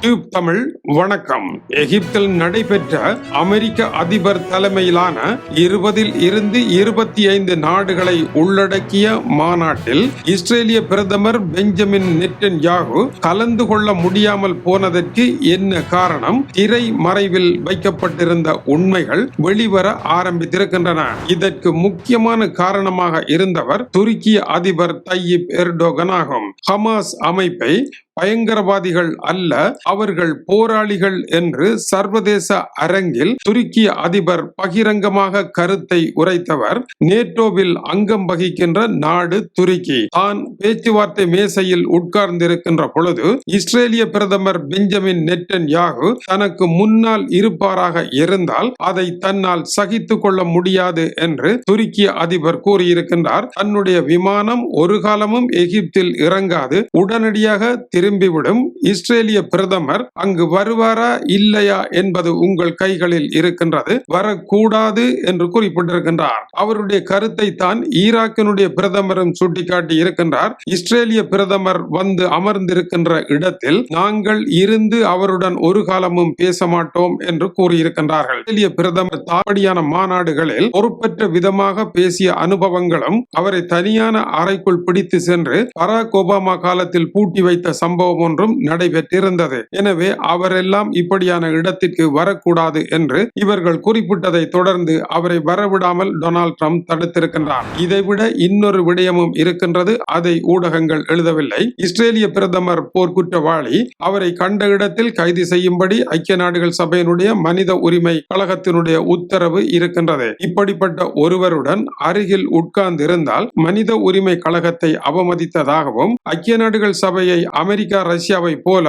Tube Tamil வணக்கம். எகிப்தில் நடைபெற்ற அமெரிக்க அதிபர் தலைமையிலான இருபதில் இருந்து இருபத்தி ஐந்து நாடுகளை உள்ளடக்கிய மாநாட்டில் இஸ்ரேலிய பிரதமர் பெஞ்சமின் நெட்டன் யாகு கலந்து கொள்ள முடியாமல் போனதற்கு என்ன காரணம்? திரை மறைவில் வைக்கப்பட்டிருந்த உண்மைகள் வெளிவர ஆரம்பித்திருக்கின்றன. இதற்கு முக்கியமான காரணமாக இருந்தவர் துருக்கிய அதிபர் தையிப் எர்டோகன் ஆகும். ஹமாஸ் அமைப்பை பயங்கரவாதிகள் அல்ல அவர்கள் போராளிகள் என்று சர்வதேச அரங்கில் துருக்கிய அதிபர் பகிரங்கமாக கருத்தை உரைத்தவர். நேட்டோவில் அங்கம் வகிக்கின்ற நாடு துருக்கி. தான் பேச்சுவார்த்தை மேசையில் உட்கார்ந்திருக்கின்ற பொழுது இஸ்ரேலிய பிரதமர் பெஞ்சமின் நெட்டன் யாகு தனக்கு முன்னால் இருப்பாராக இருந்தால் அதை தன்னால் சகித்துக் கொள்ள முடியாது என்று துருக்கிய அதிபர் கூறியிருக்கின்றார். தன்னுடைய விமானம் ஒரு காலமும் எகிப்தில் இறங்காது. உடனடியாக திரும்பிவிடும். இஸ்ரேலிய பிரதமர் அங்கு வருவாரா இல்லையா என்பது உங்கள் கைகளில் இருக்கின்றது வரக்கூடாது என்று குறிப்பிட்டிருக்கின்றார். அவருடைய கருத்தை தான் ஈராக்கினுடைய பிரதமரும் சுட்டிக்காட்டி இருக்கின்றார். இஸ்ரேலிய பிரதமர் வந்து அமர்ந்திருக்கின்ற இடத்தில் நாங்கள் இருந்து அவருடன் ஒரு காலமும் பேச மாட்டோம் என்று கூறியிருக்கின்றார்கள். இஸ்ரேலிய பிரதமர் தாப்படியான மாநாடுகளில் பொறுப்பற்ற விதமாக பேசிய அனுபவங்களும் அவரை தனியான அறைக்குள் பிடித்து சென்று பராக் ஒபாமா காலத்தில் பூட்டி வைத்த சம்பவம் ஒன்றும் நடைபெற்றிருந்தது. எனவே அவரெல்லாம் இப்படியான இடத்திற்கு வரக்கூடாது என்று இவர்கள் குறிப்பிட்டதை தொடர்ந்து அவரை வரவிடாமல் டொனால்ட் ட்ரம்ப் தடுத்திருக்கின்றார். இதைவிட இன்னொரு விடயமும் இருக்கின்றது. அதை ஊடகங்கள் எழுதவில்லை. இஸ்ரேலிய பிரதமர் போர்க்குற்றவாளி அவரை கண்ட இடத்தில் கைது செய்யும்படி ஐக்கிய நாடுகள் சபையினுடைய மனித உரிமை கழகத்தினுடைய உத்தரவு இருக்கின்றது. இப்படிப்பட்ட ஒருவருடன் அருகில் உட்கார்ந்து இருந்தால் மனித உரிமை கழகத்தை அவமதித்ததாகவும் ஐக்கிய நாடுகள் சபையை அமெரிக்கா ரஷ்யாவை போல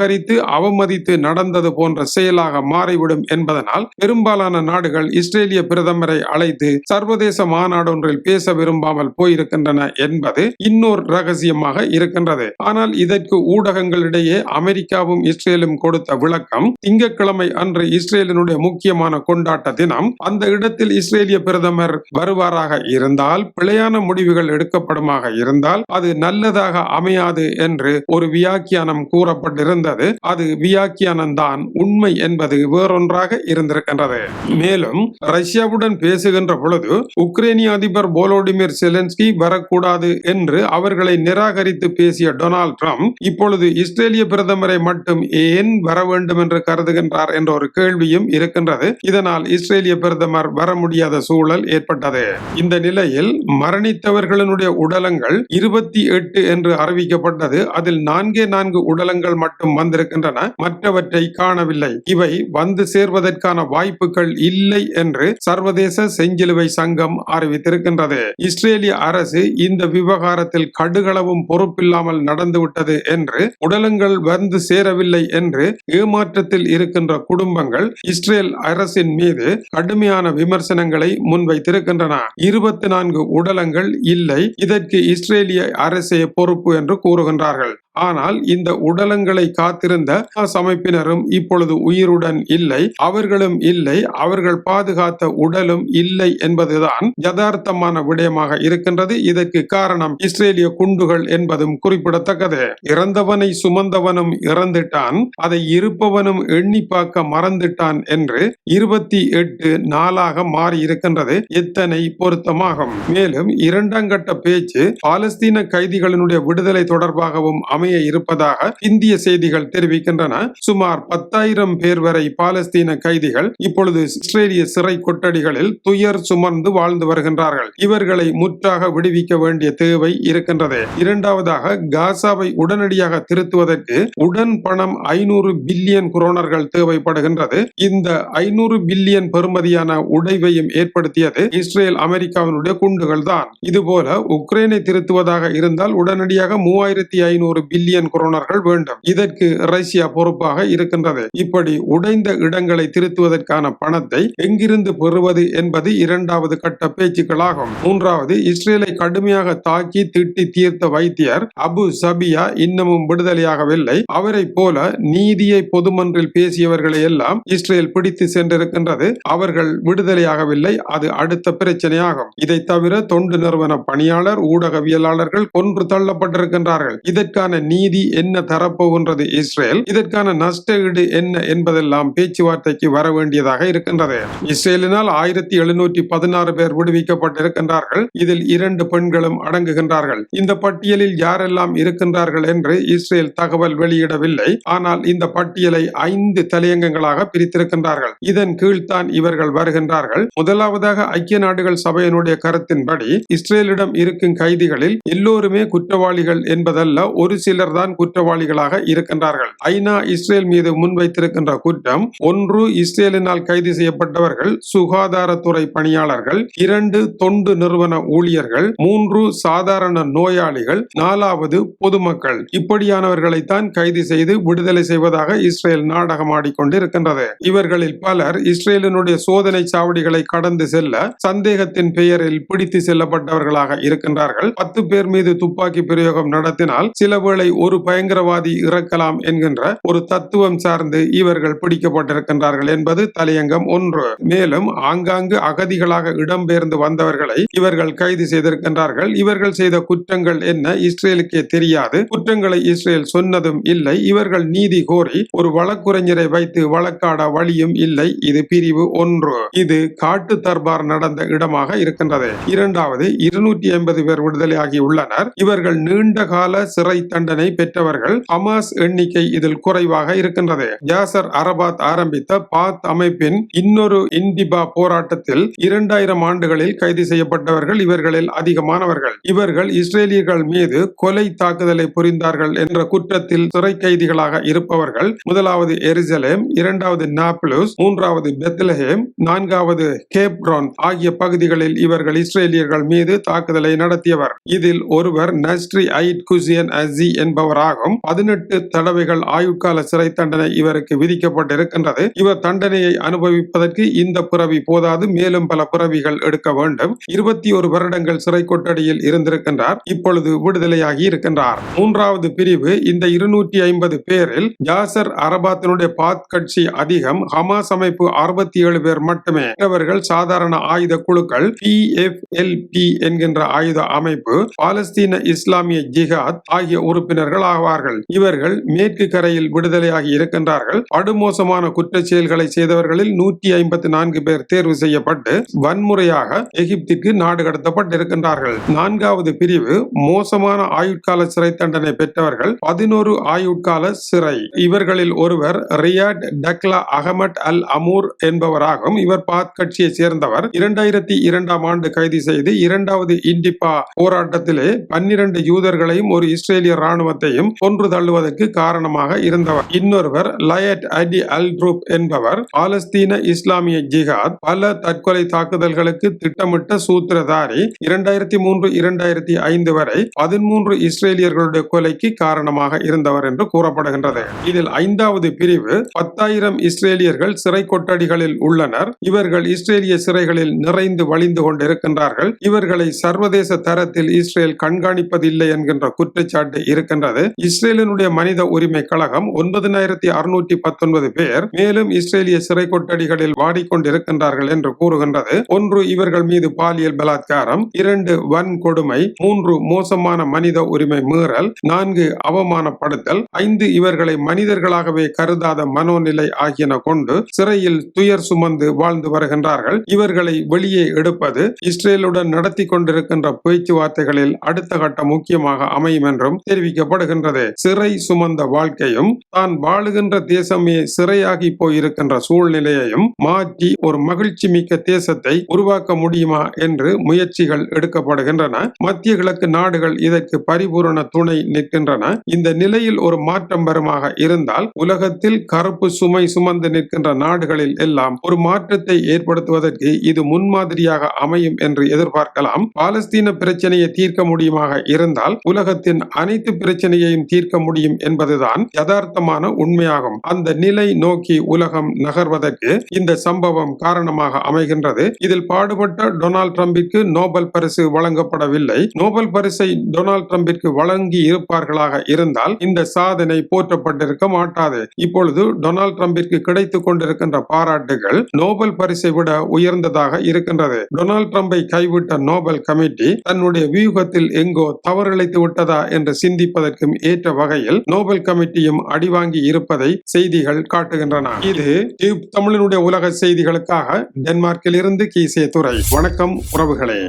நிராகரித்து அவமதித்து நடந்தது போன்ற செயலாக மாறிவிடும் என்பதனால் பெரும்பாலான நாடுகள் இஸ்ரேலிய பிரதமரை அழைத்து சர்வதேச மாநாடொன்றில் பேச விரும்பாமல் போயிருக்கின்றன என்பது இன்னொரு ரகசியமாக இருக்கின்றது. ஆனால் இதற்கு ஊடகங்களிடையே அமெரிக்காவும் இஸ்ரேலும் கொடுத்த விளக்கம் திங்கட்கிழமை அன்று இஸ்ரேலினுடைய முக்கியமான கொண்டாட்ட தினம். அந்த இடத்தில் இஸ்ரேலிய பிரதமர் வருவாராக இருந்தால் பிழையான முடிவுகள் எடுக்கப்படுமாக இருந்தால் அது நல்லதாக அமையாது என்று ஒரு வியாக்கியானம் கூறப்பட்டிருந்தது அது வியாக்கியானம் தான் உண்மை என்பது வேறொன்றாக இருந்திருக்கின்றது. மேலும் ரஷ்யாவுடன் பேசுகின்ற பொழுது உக்ரைனிய அதிபர் போலோடிமிர் செலன்ஸ்கி வரக்கூடாது என்று அவர்களை நிராகரித்து பேசிய டொனால்ட் ட்ரம்ப் இப்பொழுது இஸ்ரேலிய பிரதமரை மட்டும் ஏன் வர வேண்டும் என்று கருதுகின்றார் என்ற ஒரு கேள்வியும் இருக்கின்றது. இதனால் இஸ்ரேலிய பிரதமர் வர முடியாத சூழல் ஏற்பட்டது. இந்த நிலையில் மரணித்தவர்களுடைய உடலங்கள் இருபத்தி எட்டு என்று அறிவிக்கப்பட்டது. அதில் நான்கே நான்கு உடலங்கள் மட்டும் வந்திருக்கின்றன. மற்றவற்றை காணவில்லை. இவை வந்து சேர்வதற்கான வாய்ப்புகள் இல்லை என்று சர்வதேச செஞ்சிலுவை சங்கம் அறிவித்திருக்கின்றது. இஸ்ரேலிய அரசு இந்த விவகாரத்தில் கடுகளவும் பொறுப்பில்லாமல் நடந்துவிட்டது என்று உடலங்கள் வந்து சேரவில்லை என்று ஏமாற்றத்தில் இருக்கின்ற குடும்பங்கள் இஸ்ரேல் அரசின் மீது கடுமையான விமர்சனங்களை முன்வைத்திருக்கின்றன. இருபத்தி நான்கு உடலங்கள் இல்லை. இதற்கு இஸ்ரேலிய அரசே பொறுப்பு என்று கூறுகின்றார்கள். ஆனால் இந்த உடலங்களை காத்திருந்த ஹமாஸ் அமைப்பினரும் இப்பொழுது உயிருடன் இல்லை அவர்களும் இல்லை அவர்கள் பாதுகாத்த உடலும் இல்லை என்பதுதான் யதார்த்தமான விடயமாக இருக்கின்றது. இதற்கு காரணம் இஸ்ரேலிய குண்டுகள் என்பதும் குறிப்பிடத்தக்கது. இறந்தவனை சுமந்தவனும் இறந்துட்டான் அதை இருப்பவனும் எண்ணி பார்க்க மறந்துட்டான் என்று இருபத்தி எட்டு நாளாக மாறி இருக்கின்றது எத்தனை பொருத்தமாகும். மேலும் இரண்டாம் கட்ட பேச்சு பாலஸ்தீன கைதிகளினுடைய விடுதலை தொடர்பாகவும் அமைய இருப்பதாக இந்திய செய்திகள் தெரிவிக்கின்றன. சுமார் பத்தாயிரம் பேர் வரை பாலஸ்தீன கைதிகள் இப்பொழுது இஸ்ரேலிய சிறை கொட்டடிகளில் துயர் சுமந்து வாழ்ந்து வருகின்றார்கள். இவர்களை முற்றாக விடுவிக்க வேண்டிய தேவை இருக்கின்றது. இரண்டாவதாக காசாவை உடனடியாக திருத்துவதற்கு உடன் பணம் ஐநூறு பில்லியன் குரோனர்கள் தேவைப்படுகின்றது. இந்த ஐநூறு பில்லியன் பெறுமதியான உடைவையும் ஏற்படுத்தியது இஸ்ரேல் அமெரிக்காவினுடைய குண்டுகள் தான் இதுபோல உக்ரைனை திருத்துவதாக இருந்தால் உடனடியாக மூவாயிரத்தி ஐநூறு பில்லியன் குரோனர்கள் வேண்டும். இதற்கு ரஷ்யா பொறுப்பாக இருக்கின்றது. இப்படி உடைந்த இடங்களை திருத்துவதற்கான பணத்தை எங்கிருந்து பெறுவது என்பது இரண்டாவது கட்ட பேச்சுக்களாகும். மூன்றாவது இஸ்ரேலை கடுமையாக தாக்கி திட்டி தீர்த்த வைத்தியர் அபு சபியா இன்னமும் விடுதலையாகவில்லை. அவரை போல நீதியை பொதுமன்றில் பேசியவர்களை எல்லாம் இஸ்ரேல் பிடித்து சென்றிருக்கின்றது. அவர்கள் விடுதலையாகவில்லை. அது அடுத்த பிரச்சனையாகும். இதை தவிர தொண்டு நிறுவன பணியாளர் ஊடகவியலாளர்கள் கொன்று தள்ளப்பட்டிருக்கின்றார்கள். இதற்கான நீதி என்ன தரப்போகின்றது இஸ்ரேல்? இதற்கான நஷ்ட ஈடு என்ன என்பதெல்லாம் பேச்சுவார்த்தைக்கு வர வேண்டியதாக இருக்கின்றது. இஸ்ரேலினால் ஆயிரத்தி எழுநூற்றி பதினாறு பேர் விடுவிக்கப்பட்டிருக்கின்றார்கள். இதில் இரண்டு பெண்களும் அடங்குகின்றார்கள். இந்த பட்டியலில் யாரெல்லாம் இருக்கின்றார்கள் என்று இஸ்ரேல் தகவல் வெளியிடவில்லை. ஆனால் இந்த பட்டியலை ஐந்து தலையங்கங்களாக பிரித்திருக்கின்றார்கள். இதன் கீழ்தான் இவர்கள் வருகின்றார்கள். முதலாவதாக ஐக்கிய நாடுகள் சபையினுடைய கருத்தின்படி இஸ்ரேலிடம் இருக்கும் கைதிகளில் எல்லோருமே குற்றவாளிகள் என்பதல்ல ஒரு சில சிலர் தான் குற்றவாளிகளாக இருக்கின்றார்கள். ஐநா இஸ்ரேல் மீது முன்வைத்திருக்கின்ற குற்றம் ஒன்று இஸ்ரேலினால் கைது செய்யப்பட்டவர்கள் சுகாதாரத்துறை பணியாளர்கள் இரண்டு தொண்டு நிறுவன ஊழியர்கள் மூன்று சாதாரண நோயாளிகள் நாலாவது பொதுமக்கள். இப்படியானவர்களைத்தான் கைது செய்து விடுதலை செய்வதாக இஸ்ரேல் நாடகமாடிக்கொண்டிருக்கின்றது இவர்களில் பலர் இஸ்ரேலினுடைய சோதனை சாவடிகளை கடந்து செல்ல சந்தேகத்தின் பெயரில் பிடித்து செல்லப்பட்டவர்களாக இருக்கின்றார்கள். பத்து பேர் மீது துப்பாக்கி பிரயோகம் நடத்தினால் சில வேளை ஒரு பயங்கரவாதி இறக்கலாம் என்கின்ற ஒரு தத்துவம் சார்ந்து இவர்கள் பிடிக்கப்பட்டிருக்கின்றார்கள் என்பது தலையங்கம் ஒன்று. மேலும் ஆங்காங்கு அகதிகளாக இடம்பெயர்ந்து வந்தவர்களை இவர்கள் கைது செய்திருக்கின்றார்கள். இவர்கள் செய்த குற்றங்கள் என்ன? இஸ்ரேலுக்கே தெரியாது. குற்றங்களை இஸ்ரேல் சொன்னதும் இல்லை. இவர்கள் நீதி கோரி ஒரு வழக்குரைஞரை வைத்து வழக்காட வழியும் இல்லை. இது பிரிவு ஒன்று. இது காட்டு தர்பார் நடந்த இடமாக இருக்கின்றது. இரண்டாவது இருநூற்றி ஐம்பது பேர் விடுதலையாகி உள்ளனர். இவர்கள் நீண்ட கால சிறை தண்டனை தண்டனை பெற்றவர்கள் ஹமாஸ் எண்ணிக்கை இதில் குறைவாக இருக்கின்றது. யாசர் அரபாத் ஆரம்பித்த பாத் அமைப்பின் இன்னொரு இண்டிபா போராட்டத்தில் இரண்டாயிரம் ஆண்டுகளில் கைது செய்யப்பட்டவர்கள் இவர்களில் அதிகமானவர்கள். இவர்கள் இஸ்ரேலியர்கள் மீது கொலை தாக்குதலை புரிந்தார்கள் என்ற குற்றத்தில் சிறை கைதிகளாக இருப்பவர்கள் முதலாவது எரிசலேம் இரண்டாவது நாப்லூஸ் மூன்றாவது பெத்லஹேம் நான்காவது கேப்ரான் ஆகிய பகுதிகளில் இவர்கள் இஸ்ரேலியர்கள் மீது தாக்குதலை நடத்தியவர். இதில் ஒருவர் நஸ்ட்ரி ஐட் குசியன் அசி என்பவராகும் பதினெட்டு தடவைகள் ஆயுட்கால சிறை தண்டனை இவருக்கு விதிக்கப்பட்டிருக்கின்றது. இவர் தண்டனையை அனுபவிப்பதற்கு இந்த பிறவி போதாது மேலும் பல பிறவிகள் எடுக்க வேண்டும். இருபத்தி ஒரு வருடங்கள் சிறை கொட்டடியில் இருந்திருக்கின்றார். இப்பொழுது விடுதலையாகி இருக்கின்றார். மூன்றாவது பிரிவு இந்த இருநூற்றி ஐம்பது பேரில் ஜாசர் அரபாத்தினுடைய பாத் கட்சி அதிகம் ஹமாஸ் அமைப்பு அறுபத்தி ஏழு பேர் மட்டுமே. அவர்கள் சாதாரண ஆயுத குழுக்கள் பி எஃப் எல் பி என்கின்ற ஆயுத அமைப்பு பாலஸ்தீன இஸ்லாமிய ஜிஹாத் ஆகிய உறுப்பினர்கள் ஆவார்கள் இவர்கள் மேற்கு கரையில் விடுதலையாகி இருக்கின்றார்கள். படுமோசமான குற்ற செயல்களை செய்தவர்களில் நூற்றி ஐம்பத்தி நான்கு பேர் தேர்வு செய்யப்பட்டு வன்முறையாக எகிப்திற்கு நாடு கடத்தப்பட்டிருக்கின்றார்கள். நான்காவது பிரிவு மோசமான ஆயுட்கால சிறை தண்டனை பெற்றவர்கள் பதினோரு ஆயுட்கால சிறை. இவர்களில் ஒருவர் ரியாட் டக்லா அகமட் அல் அமூர் என்பவராகும் இவர் பாத் கட்சியை சேர்ந்தவர். இரண்டாயிரத்தி இரண்டாம் ஆண்டு கைது செய்து இரண்டாவது இண்டிபா போராட்டத்திலே பன்னிரண்டு யூதர்களையும் ஒரு இஸ்ரேலிய ராணுவ இராணுவத்தையும் கொன்று தள்ளுவதற்கு காரணமாக இருந்தவர். இன்னொருவர் லயட் அடி அல் ட்ரூப் என்பவர் பாலஸ்தீன இஸ்லாமிய ஜிஹாத் பல தற்கொலை தாக்குதல்களுக்கு திட்டமிட்ட சூத்திரதாரி இரண்டாயிரத்தி மூன்று இரண்டாயிரத்தி ஐந்து வரை பதிமூன்று இஸ்ரேலியர்களுடைய கொலைக்கு காரணமாக இருந்தவர் என்று கூறப்படுகின்றது. இதில் ஐந்தாவது பிரிவு பத்தாயிரம் இஸ்ரேலியர்கள் சிறை கொட்டடிகளில் உள்ளனர். இவர்கள் இஸ்ரேலிய சிறைகளில் நிறைந்து வழிந்து கொண்டிருக்கின்றார்கள். இவர்களை சர்வதேச தரத்தில் இஸ்ரேல் கண்காணிப்பதில்லை என்கின்ற குற்றச்சாட்டு இருக்கின்றது. இஸ்ரேலினுடைய மனித உரிமை கழகம் ஒன்பதினாயிரத்தி அறுநூற்றி பத்தொன்பது பேர் மேலும் இஸ்ரேலிய சிறை கொட்டடிகளில் வாடிக்கொண்டிருக்கின்றார்கள் என்று கூறுகின்றது. ஒன்று இவர்கள் மீது பாலியல் பலாத்காரம். இரண்டு வன்கொடுமை மூன்று மோசமான மனித உரிமை மீறல். நான்கு அவமானப்படுத்தல். ஐந்து இவர்களை மனிதர்களாகவே கருதாத மனோநிலை ஆகியன கொண்டு சிறையில் துயர் சுமந்து வாழ்ந்து வருகின்றார்கள். இவர்களை வெளியே எடுப்பது இஸ்ரேலுடன் நடத்தி கொண்டிருக்கின்ற பேச்சுவார்த்தைகளில் அடுத்த கட்டம் முக்கியமாக அமையும் என்றும் தெரிவிக்கப்படுகின்றது சிறை சுமந்த வாழ்க்கையும் தான் வாழுகின்ற தேசமே சிறையாகி போயிருக்கின்ற சூழ்நிலையையும் மாற்றி ஒரு மகிழ்ச்சி மிக்க தேசத்தை உருவாக்க முடியுமா என்று முயற்சிகள் எடுக்கப்படுகின்றன. மத்திய கிழக்கு நாடுகள் இதற்கு பரிபூரண துணை நிற்கின்றன. இந்த நிலையில் ஒரு மாற்றம் வருமாக இருந்தால் உலகத்தில் கருப்பு சுமை சுமந்து நிற்கின்ற நாடுகளில் எல்லாம் ஒரு மாற்றத்தை ஏற்படுத்துவதற்கு இது முன்மாதிரியாக அமையும் என்று எதிர்பார்க்கலாம். பாலஸ்தீன பிரச்சனையை தீர்க்க முடியுமாக இருந்தால் உலகத்தின் அனைத்து பிரச்சனையையும் தீர்க்க முடியும் என்பதுதான் யதார்த்தமான உண்மையாகும். அந்த நிலை நோக்கி உலகம் நகர்வதற்கு இந்த சம்பவம் காரணமாக அமைகின்றது. இதில் பாடுபட்ட டொனால்ட் ட்ரம்பிற்கு நோபல் பரிசு வழங்கப்படவில்லை. நோபல் பரிசை டொனால்ட் ட்ரம்பிற்கு வழங்கி இருப்பார்களாக இருந்தால் இந்த சாதனை போற்றப்பட்டிருக்க மாட்டாது. இப்பொழுது டொனால்ட் ட்ரம்பிற்கு கிடைத்துக் கொண்டிருக்கின்ற பாராட்டுகள் நோபல் பரிசை விட உயர்ந்ததாக இருக்கின்றது. டொனால்ட் ட்ரம்பை கைவிட்ட நோபல் கமிட்டி தன்னுடைய வியூகத்தில் எங்கோ தவறிழைத்து விட்டதா என்று சிந்தி சந்திப்பதற்கும் ஏற்ற வகையில் நோபல் கமிட்டியும் அடிவாங்கி இருப்பதை செய்திகள் காட்டுகின்றன. இது டியூப் தமிழனுடைய உலக செய்திகளுக்காக டென்மார்க்கில் இருந்து கீசே துறை வணக்கம் உறவுகளே.